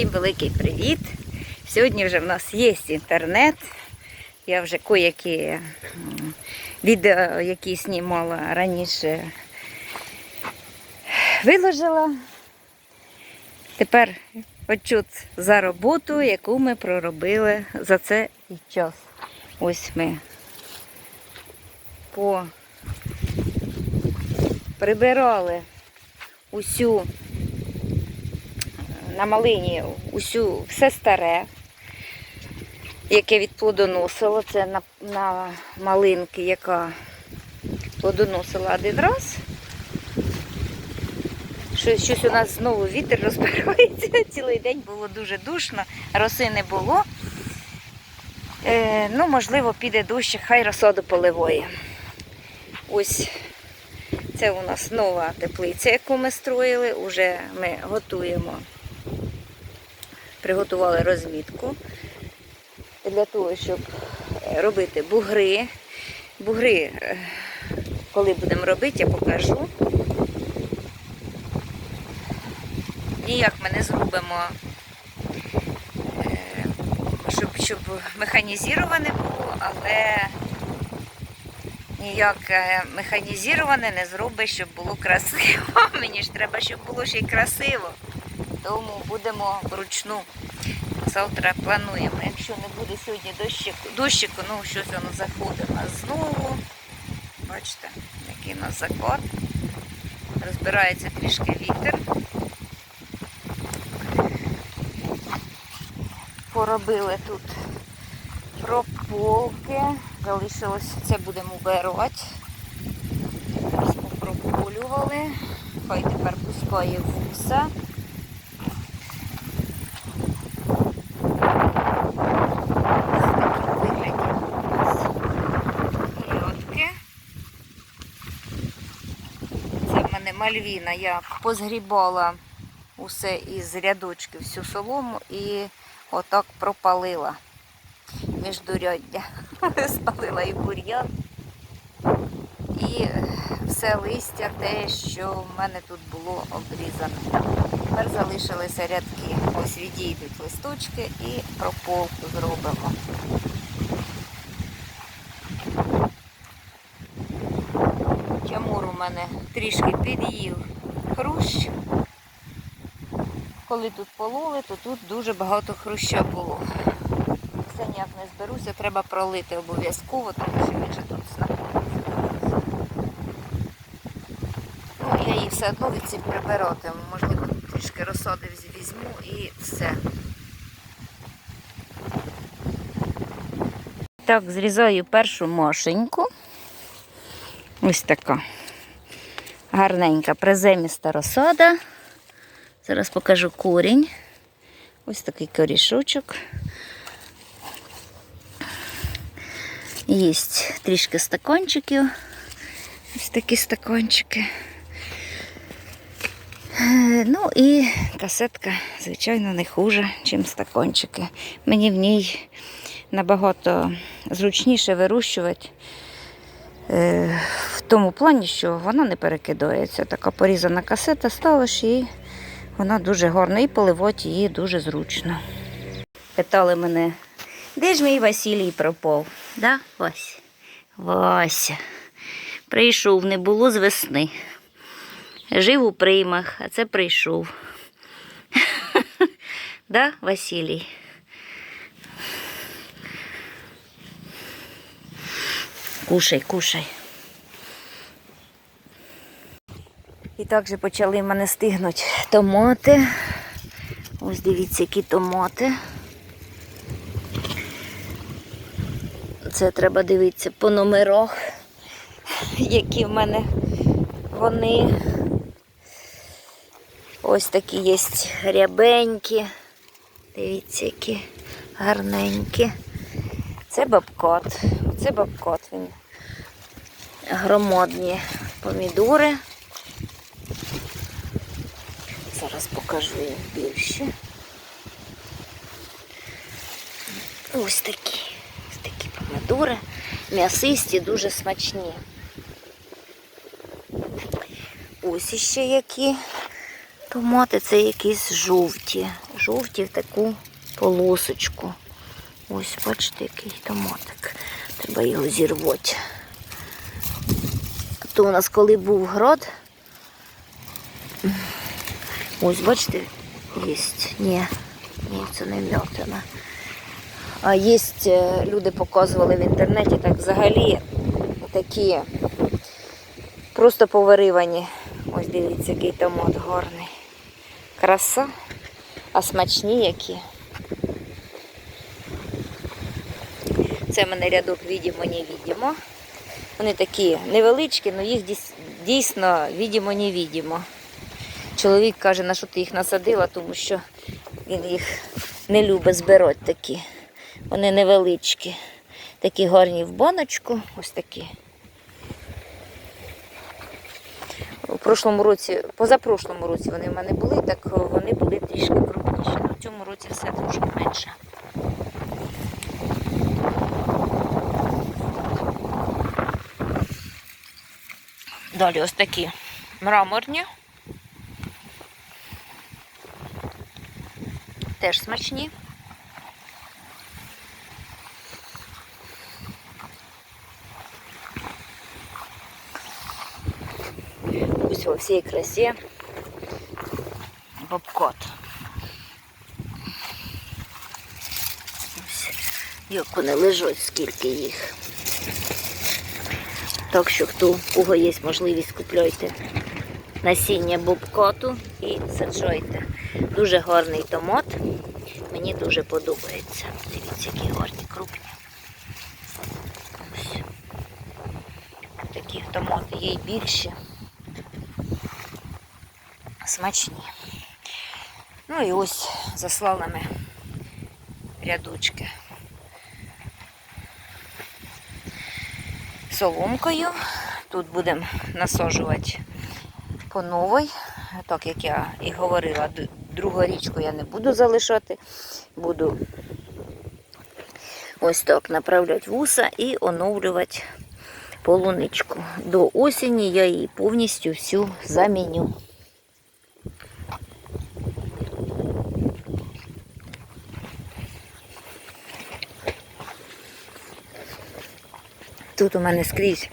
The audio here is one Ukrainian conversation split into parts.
Всім великий привіт! Сьогодні вже в нас є інтернет. Я вже кое-які відео, які знімала раніше, виложила. Тепер отчут за роботу, яку ми проробили за цей час. Ось ми по прибирали усю на малині усю все старе, яке відплодоносило. Це на, на малинки, яка плодоносила один раз. Щось, щось у нас знову вітер розбирається. Цілий день було дуже душно, роси не було. Е, ну, можливо, піде дощ, хай розсаду поливає. Ось це у нас нова теплиця, яку ми строїли. Уже ми готуємо приготували розмітку для того, щоб робити бугри. Бугри, е, коли будемо робити, я покажу. Ніяк ми не зробимо, е, щоб, щоб механізоване було, але ніяк е, механізоване не зробить, щоб було красиво. Мені ж треба, щоб було ще й красиво. Тому будемо вручну. Завтра плануємо. Якщо не буде сьогодні дощику, дощику, ну щось воно заходить нас знову. Бачите, який у нас заклад. Розбирається трішки вітер. Поробили тут прополки. Залишилось це будемо убирати. Ось попрополювали. Хай тепер пускає вуса. Це в мене мальвіна. Я позгрібала усе із рядочків всю солому і отак пропалила міждуряддя. Спалила і бур'ян. І все листя, те, що в мене тут було обрізане. Тепер залишилися рядки. Ось відійдуть листочки і прополку зробимо. Тямур у мене трішки під'їв хрущ. Коли тут пололи, то тут дуже багато хруща було. Все ніяк не зберуся, треба пролити обов'язково, тому що він же тут знаходиться. Ну, я її все одно від цим прибиратиму. Можливо, трішки розсади візьму і все. Так, зрізаю першу мошеньку. Ось така гарненька приземіста розсада. Зараз покажу корінь. Ось такий корішочок. Є трішки стакончиків. Ось такі стакончики. Е, Ну і касетка, звичайно, не хуже, ніж стакончики. Мені в ній набагато зручніше вирощувати. Е, В тому плані, що вона не перекидається. Така порізана касета ставиш і вона дуже гарна. І поливати її дуже зручно. Питали мене, де ж мій Василій пропав? Да, Вася? Вася. Прийшов, не було з весни. Жив у приймах, а це прийшов. Да, Василій? Кушай, кушай. Також почали в мене стигнути томати. Ось дивіться, які томати. Це треба дивитися по номерах, які в мене вони. Ось такі є рябенькі. Дивіться, які гарненькі. Це бабкот. Це бабкот. Він громадні помідори. Зараз покажу їм більше. Ось такі. Ось такі помідори. М'ясисті, дуже смачні. Ось іще які томати, це якісь жовті. жовті в таку полосочку. Ось, бачите, який томатик. Треба його зірвати. То у нас коли був град. Ось, бачите, є. Ні, ні, це не м'ятина. А є, е, люди показували в інтернеті, так взагалі такі просто поваривані. Ось дивіться, який томат гарний. Краса, а смачні які. Це в мене рядок відімо, не відімо. Вони такі невеличкі, але їх дійсно відімо, не відімо. Чоловік каже, на що ти їх насадила, тому що він їх не любить збирати такі. Вони невеличкі. Такі гарні в баночку. Ось такі. У прошлому році, позапрошлому році вони в мене були, так вони були трішки крупніші. Ну, в цьому році все трошки менше. Далі ось такі мраморні. Теж смачні. Ось во всій красі бобкот. Як вони лежать, скільки їх. Так що хто у кого є можливість, купляйте насіння бобкоту і саджайте. Дуже гарний томат. Мені дуже подобається. Дивіться, які гарні крупні. Ось. Такі томати є й більші. Смачні. Ну і ось заслали ми рядочки. соломкою. Тут будемо насаджувати по новій. Так як я і говорила, другу річку я не буду залишати. Буду ось так направляти вуса і оновлювати полуничку. До осені я її повністю всю заміню. Тут у мене скрізь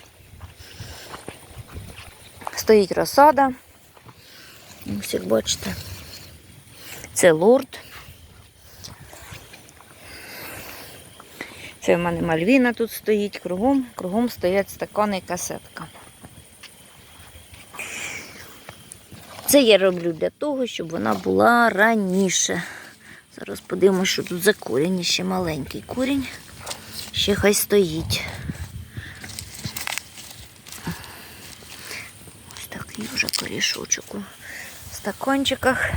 стоїть розсада. Ось як бачите. Це лорд. Це в мене мальвіна тут стоїть, кругом, кругом стоять стакани і касетка. Це я роблю для того, щоб вона була раніше. Зараз подивимося, що тут за корінь, ще маленький корінь. Ще хай стоїть. Ось такий вже корішочок у стаканчиках.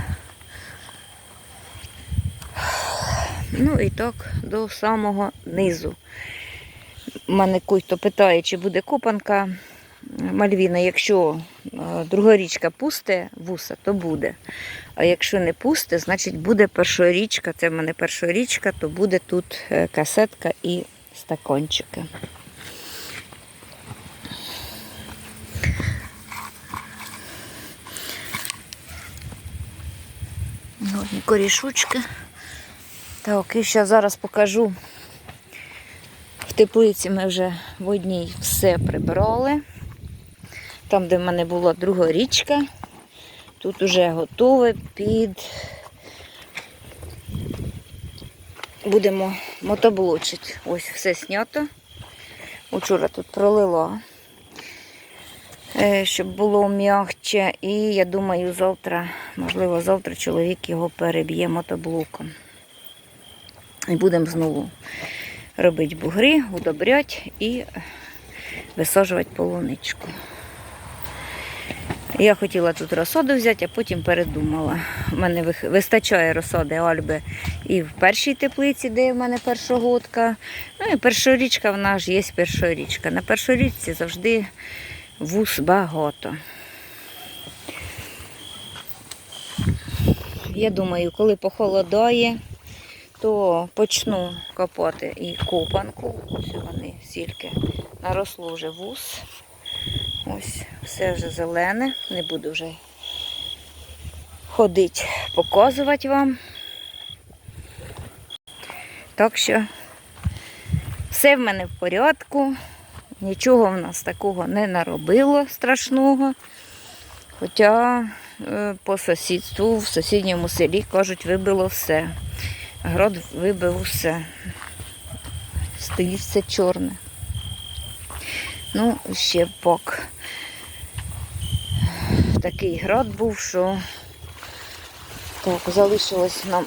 Ну і так до самого низу. Мене хто питає, чи буде копанка Мальвіна. Якщо е, другорічка пусте вуса, то буде. А якщо не пусте, значить буде першорічка. Це в мене першорічка, то буде тут е, касетка і стаканчики. Гарні корішочки. Так, і ще зараз покажу. В теплиці ми вже в одній все прибрали. Там, де в мене була друга річка, тут вже готове під. Будемо мотоблочити. Ось все снято. Учора тут пролила, е, щоб було м'ягче. І я думаю, завтра, можливо, завтра чоловік його переб'є мотоблоком. І будемо знову робити бугри, удобряти і висаджувати полуничку. Я хотіла тут розсаду взяти, а потім передумала. У мене вистачає розсади альби і в першій теплиці, де в мене першогодка. Ну і першорічка в нас є першорічка. На першорічці завжди вус багато. Я думаю, коли похолодає, то почну копати і копанку. Ось вони стільки наросло вже вус. Ось все вже зелене. Не буду вже ходити, показувати вам. Так що все в мене в порядку. Нічого в нас такого не наробило страшного. Хоча е, по сусідству в сусідньому селі кажуть, вибило все. Град вибив усе. Стоїть все чорне. Ну, ще пок. Такий град був, що так, залишилось нам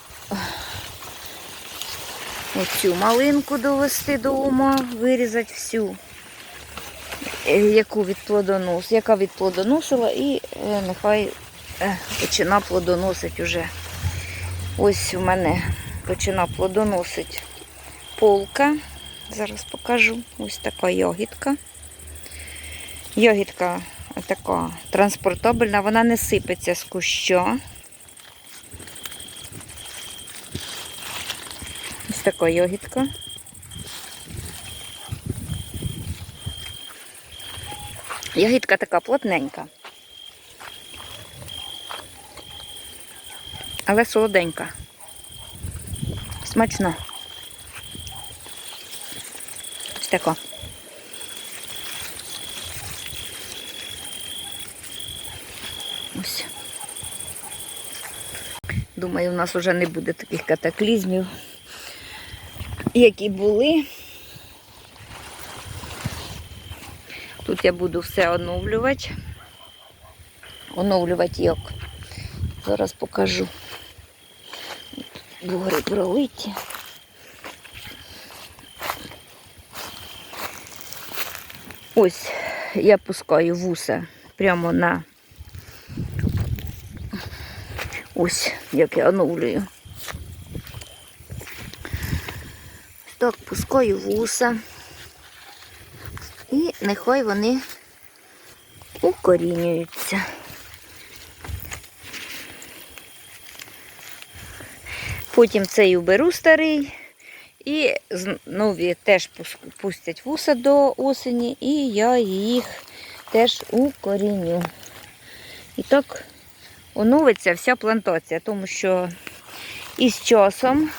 оцю малинку довести до ума, вирізати всю, е, яку від плодонос, яка від плодоносила, і е, нехай е, почина плодоносить уже. Ось у мене почина плодоносить полка. Зараз покажу. Ось така ягідка. Ягідка така транспортабельна, вона не сипеться з куща. Ось така ягідка. Ягідка така плотненька. Але солоденька. Смачна. Ось така. Ось. Думаю, у нас вже не буде таких катаклізмів, які були. Тут я буду все оновлювати. Оновлювати як. Зараз покажу. Бугри пролиті. Ось я пускаю вуса прямо на ось, як я оновлюю. Так, пускаю вуса. І нехай вони укорінюються. Потім цей уберу старий. І нові теж пустять вуса до осені, і я їх теж укоріню. І так оновиться вся плантація, тому що із часом,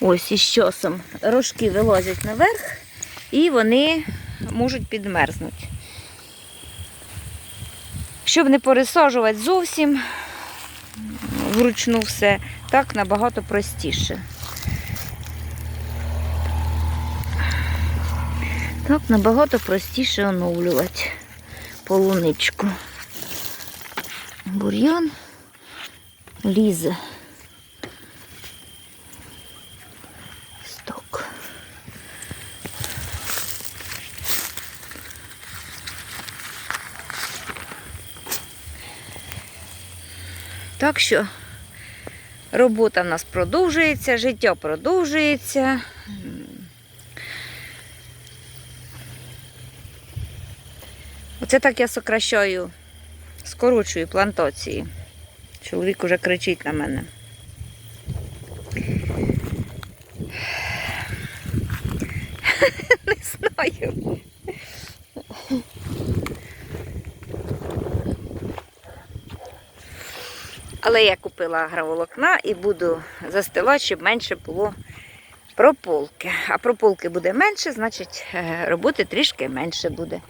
ось із часом, рожки вилазять наверх і вони можуть підмерзнути. Щоб не пересаджувати зовсім вручну все, так набагато простіше. Так набагато простіше оновлювати полуничку. Бур'ян лізе. Сток. Так що робота в нас продовжується, життя продовжується. Оце так я сокращаю, скорочую плантації. Чоловік уже кричить на мене. Не знаю. Але я купила агроволокна і буду застилати, щоб менше було прополки. А прополки буде менше, значить е, роботи трішки менше буде.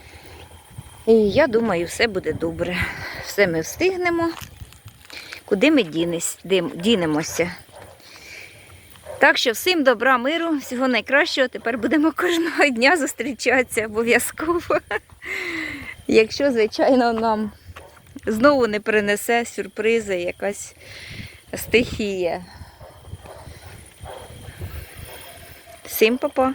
І я думаю, все буде добре. Все ми встигнемо. Куди ми дінемося? Так що всім добра, миру, всього найкращого. Тепер будемо кожного дня зустрічатися обов'язково. Якщо, звичайно, нам знову не принесе сюрпризи якась стихія. Всім па-па!